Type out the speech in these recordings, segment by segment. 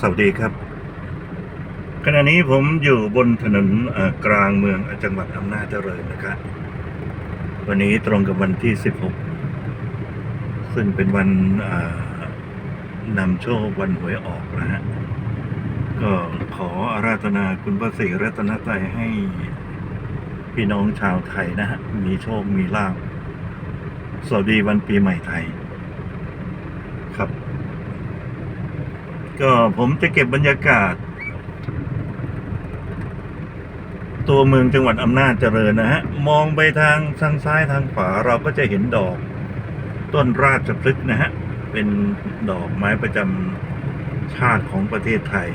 สวัสดีครับ ขณะนี้ผมอยู่บนถนนกลางเมืองจังหวัดอำนาจเจริญนะครับ วันนี้ตรงกับวันที่ 16 ซึ่งเป็นวันนำโชควันหวยออกนะฮะ ก็ขออาราธนาคุณพระศรีรัตนตรัยให้พี่น้องชาวไทยนะฮะ มีโชคมีลาภสวัสดีวันปีใหม่ไทยครับ ก็ผมจะเก็บบรรยากาศ ตัวเมืองจังหวัดอำนาจเจริญนะฮะ มองไปทางทางซ้ายทางขวาเราก็จะเห็นดอก ต้นราชพฤกษ์นะฮะ เป็นดอกไม้ประจำชาติของประเทศไทย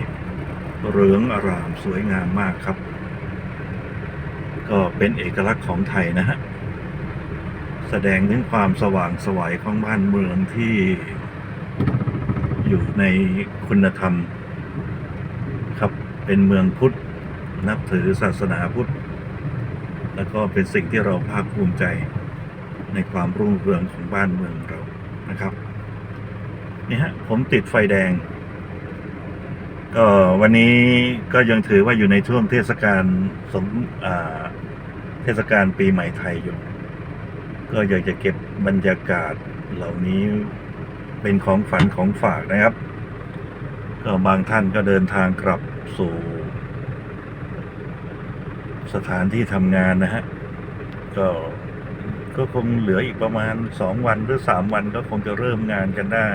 เหลืองอารามสวยงามมากครับ ก็เป็นเอกลักษณ์ของไทยนะฮะ แสดงถึงความสว่างสวัยของบ้านเมืองที่ อยู่ในคุณธรรม ครับเป็นเมืองพุทธ นับถือศาสนาพุทธ แล้วก็เป็นสิ่งที่เราภาคภูมิใจในความรุ่งเรืองของบ้านเมืองเรานะครับนี่ฮะผมติดไฟแดง ก็วันนี้ก็ยังถือว่าอยู่ในช่วงเทศกาลสงเทศกาลปีใหม่ไทยอยู่ ก็อยากจะเก็บบรรยากาศเหล่านี้ เป็นของฝันของฝากนะครับ ก็บางท่านก็เดินทางกลับสู่ สถานที่ทำงานนะฮะ ก็ก็คงเหลืออีกประมาณสองวันหรือสามวันก็คงจะเริ่มงานกันได้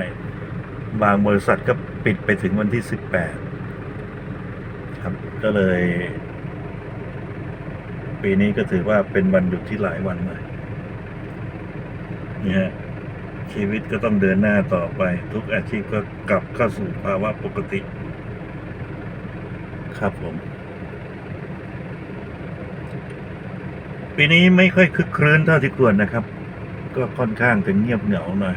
บางบริษัทก็ปิดไปถึงวันที่สิบแปดครับ ก็เลย ปีนี้ก็ถือว่าเป็นวันหยุดที่หลายวันเลยเนี่ยฮะ ชีวิตก็ต้องเดินหน้าต่อไป ทุกอาชีพก็กลับเข้าสู่ภาวะปกติ ครับผม ปีนี้ไม่ค่อยคึกครื้นเท่าที่ควรนะครับ ก็ค่อนข้างถึงเงียบเหงาหน่อย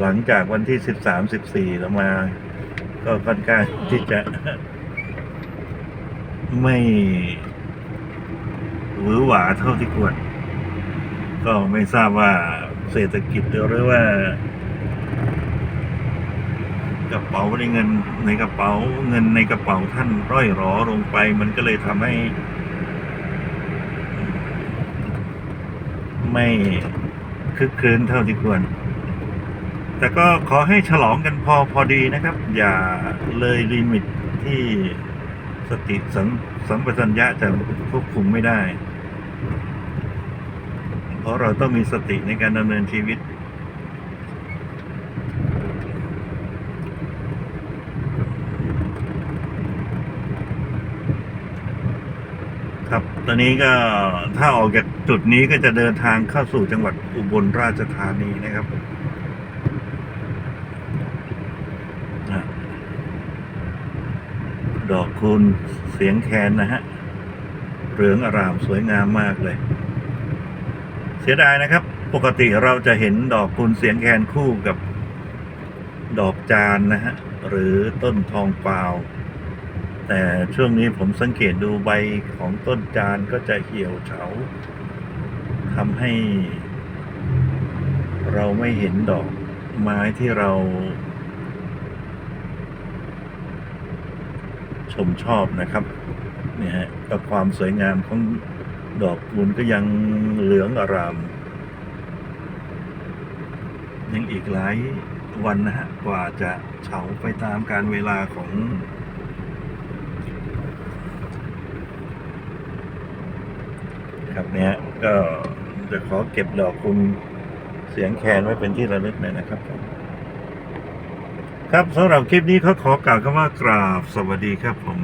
หลังจากวันที่สิบสามสิบสี่แล้วมา ก็ค่อนข้างที่จะ ไม่หวือหวาเท่าที่ควร ก็ไม่ทราบว่า เศรษฐกิจหรือว่ากระเป๋าในเงินในกระเป๋าเงินในกระเป๋าท่านร่อยหรอลงไป มันก็เลยทำให้ ไม่คึกคืนเท่าที่ควร แต่ก็ขอให้ฉลองกันพอพอดีนะครับ อย่าเลยลิมิตที่สติสัมสัมปชัญญะจะควบคุมไม่ได้ เพราะเราต้องมีสติในการดำเนินชีวิต ครับ ตอนนี้ก็ถ้าออกจากจุดนี้ก็จะเดินทางเข้าสู่จังหวัดอุบลราชธานีนะครับดอกคูณเสียงแคนนะฮะเหลืองอารามสวยงามมากเลย เสียดายนะครับ ปกติเราจะเห็นดอกคูณเสียงแคนคู่กับดอกจานนะฮะ หรือต้นทองเปล่าแต่ช่วงนี้ผมสังเกตดูใบของต้นจานก็จะเหี่ยวเฉาทำให้ เราไม่เห็นดอกไม้ที่เรา ชมชอบนะครับ เนี่ยฮะก็ความสวยงามของ ดอกคูณก็ยังเหลืองอาราม ยังอีกหลายวันนะฮะ กว่าจะเฉาไปตามการเวลาของครับเนี่ยก็จะขอเก็บดอกคุณเสียงแคนไว้เป็นที่ระลึกหน่อยนะครับ ครับสำหรับคลิปนี้เขาขอกล่าวคำว่ากราบสวัสดีครับผม